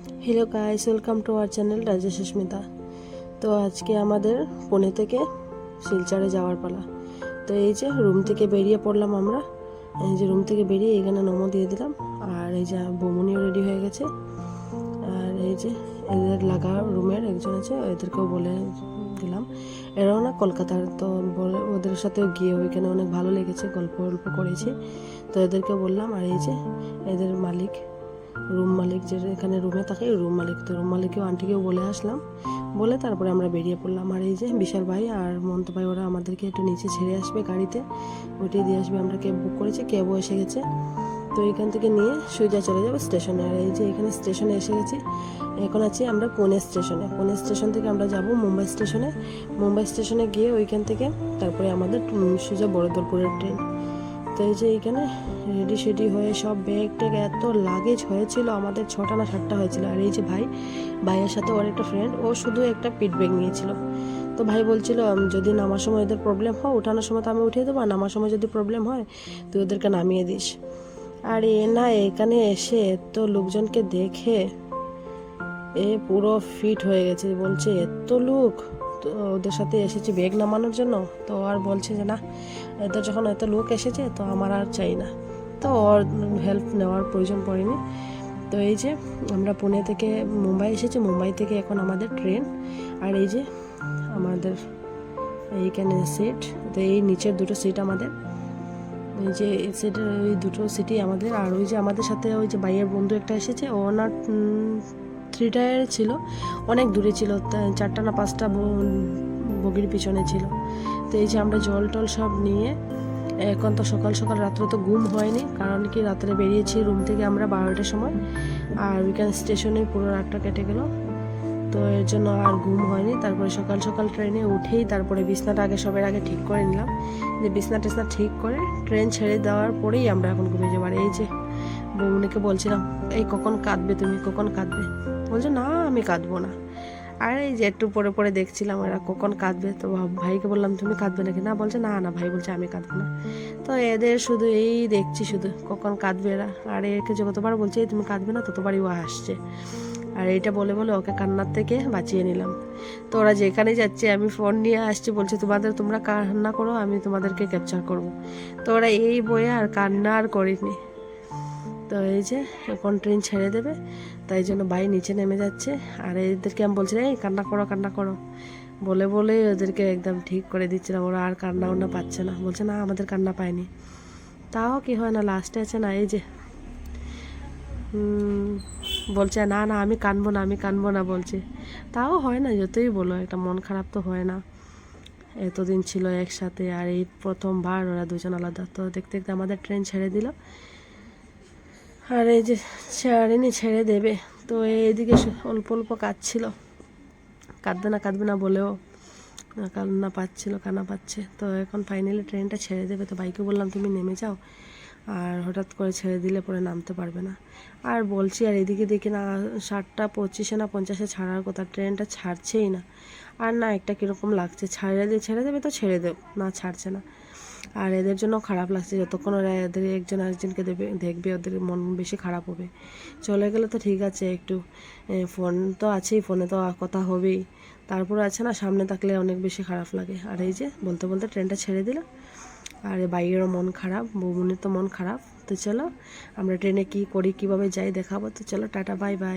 Hello guys welcome to our channel Rajesh Susmita তো আজকে আমাদের পুনে থেকে শিলচরে যাওয়ার পালা। তো এই যে রুম থেকে বেরিয়ে পড়লাম আমরা। এই যে রুম থেকে বেরিয়ে এখানে নমো দিয়ে দিলাম। আর এই যে বমুনিও রেডি হয়ে গেছে। আর এই যে এদের লাগা রুমের একজন আছে, এদেরকেও বলে দিলাম। এরাও না কলকাতার, তো বলে ওদের সাথেও গিয়ে ওইখানে অনেক ভালো লেগেছে গল্প গল্প করেছি। তো এদেরকে বললাম, আর এই যে এদের মালিক রুম মালিক যে এখানে রুমে থাকে রুম মালিক। তো রুম মালিকেও আন্টিকেও বলে আসলাম। বলে তারপরে আমরা বেরিয়ে পড়লাম। আর এই যে বিশাল ভাই আর মন্ত ভাই, ওরা আমাদেরকে একটু নিচে ছেড়ে আসবে গাড়িতে। ওইটাই দিয়ে আসবে। আমরা ক্যাব বুক করেছি ক্যাবও এসে গেছে। তো এখান থেকে নিয়ে সোজা চলে যাব স্টেশনে। আর এই যে এখানে স্টেশনে এসে গেছি। এখন আছি আমরা পুনে স্টেশনে। পুনে স্টেশন থেকে আমরা যাব মুম্বাই স্টেশনে। মুম্বাই স্টেশনে গিয়ে ওইখান থেকে তারপরে আমাদের সোজা বড়দরপুরের ট্রেন তো এই যে এইখানে রেডি সেডি হয়ে সব ব্যাগ ট্যাগ এত লাগেজ হয়েছিল, আমাদের ছটা না সাতটা হয়েছিল। আর এই যে ভাই, ভাইয়ের সাথে ওর একটা ফ্রেন্ড ও শুধু একটা পিট ব্যাগ নিয়েছিল। তো ভাই বলছিল যদি নামার সময় এদের প্রবলেম হয় ওঠানোর সময় তো আমি উঠিয়ে দেবো, আর নামার সময় যদি প্রবলেম হয়, তুই ওদেরকে নামিয়ে দিস। আর এ না, এখানে এসে এত লোকজনকে দেখে এ পুরো ফিট হয়ে গেছে। বলছে, এত লোক? তো ওদের সাথে এসেছি ব্যাগ নামানোর জন্য। তো আর বলছে যে, না এত যখন এত লোক এসেছে, তো আমার আর চাই না। তো ওর হেল্প নেওয়ার প্রয়োজন পড়েনি। তো এই যে, আমরা পুনে থেকে মুম্বাই এসেছি। মুম্বাই থেকে এখন আমাদের ট্রেন। আর এই যে, আমাদের এইখানে সিট তো এই নিচের দুটো সিট আমাদের। এই যে সিটের ওই দুটো সিটই আমাদের। আর ওই যে আমাদের সাথে ওই যে বাইয়ের বন্ধু একটা এসেছে, ও না থ্রি ছিল, অনেক দূরে ছিল চারটা না পাঁচটা বগির পিছনে ছিল। তো এই যে আমরা জল টল সব নিয়ে, এখন তো সকাল সকাল রাত্রে তো ঘুম হয়নি, কারণ কি রাত্রে বেরিয়েছি রুম থেকে আমরা বারোটার সময়, আর উইকেন্ড স্টেশনে পুরো রাতটা কেটে গেল। তো এর জন্য আর ঘুম হয়নি, তারপরে সকাল সকাল ট্রেনে উঠেই তারপরে বিছনাটা আগে সবের আগে ঠিক করে নিলাম। যে বিছনা টিছনা ঠিক করে ট্রেন ছেড়ে দেওয়ার পরেই আমরা এখন ঘুমিয়ে যাব। আর এই যে বৌমনিকে বলছিলাম, এই কখন কাঁদবে তুমি? কখন কাঁদবে? বলছে, না, আমি কাঁদবো না। আর এই যে একটু পরে পরে দেখছিলাম এরা কখন কাঁদবে, তো ভাইকে বললাম, তুমি কাঁদবে নাকি? না, বলছে, না না, ভাই বলছে, আমি কাঁদবো না। তো এদের শুধু এই দেখছি শুধু কখন কাঁদবে এরা। আর একে যতবার বলছে, "এই তুমি কাঁদবে না ততবারই ও হাসছে। আর এইটা বলে বলে ওকে কান্নার থেকে বাঁচিয়ে নিলাম। তো ওরা যেখানে যাচ্ছে, আমি ফোন নিয়ে আসছি, বলছে, তোমাদের, তোমরা কান্না করো, আমি তোমাদেরকে ক্যাপচার করব। তো ওরা এই বইয়ে আর কান্না আর করিনি। তো এই যে, এখন ট্রেন ছেড়ে দেবে, তাই জন্য ভাই নিচে নেমে যাচ্ছে। আর এদেরকে আমি বলছি, এই, কান্না করো কান্না করো। বলে বলে ওদেরকে একদম ঠিক করে দিচ্ছিলাম ওরা আর কান্না উন্না পাচ্ছে না। বলছে, না, আমাদের কান্না পায়নি। তাও কি হয় না লাস্টে আছে না, এই যে বলছে, না না, আমি কানবো না, আমি কানবো না, বলছে। তাও হয় না, যতই বলো, একটা মন খারাপ তো হয় না। এতদিন ছিল একসাথে, আর এই প্রথমবার ওরা দুজন আলাদা। তো দেখতে দেখতে আমাদের ট্রেন ছেড়ে দিল। আর এই যে ছাড়েনি ছেড়ে দেবে, তো এইদিকে অল্প অল্প কাঁদছিল। কাঁদবে না কাঁদবে না বলেও কান্না পাচ্ছিল, কান্না পাচ্ছে। তো এখন ফাইনালি ট্রেনটা ছেড়ে দেবে। তো বাইকে বললাম, তুমি নেমে যাও। আর হঠাৎ করে ছেড়ে দিলে পরে নামতে পারবে না। আর বলছি, আর এদিকে দেখি না, ষাটটা পঁচিশে না পঞ্চাশে ছাড়ার কথা ট্রেনটা ছাড়ছেই না। আর না, একটা কীরকম লাগছে। ছাড়ে দিয়ে ছেড়ে দেবে তো ছেড়ে দেব না ছাড়ছে না। আর এদের জন্য খারাপ লাগছে যতক্ষণ ওরা এদের একজন আরেকজনকে দেবে, দেখবে, ওদের মন বেশি খারাপ হবে। চলে গেলে তো ঠিক আছে একটু ফোন তো আছেই ফোনে তো কথা হবেই। তারপর আছে না, সামনে থাকলে অনেক বেশি খারাপ লাগে। আর এই যে, বলতে বলতে ট্রেনটা ছেড়ে দিল আর বাইরেরও মন খারাপ, বৌমনির তো মন খারাপ। তো চলো, আমরা ট্রেনে কি করি, কীভাবে যাই দেখাবো। তো চলো, টাটা বাই বাই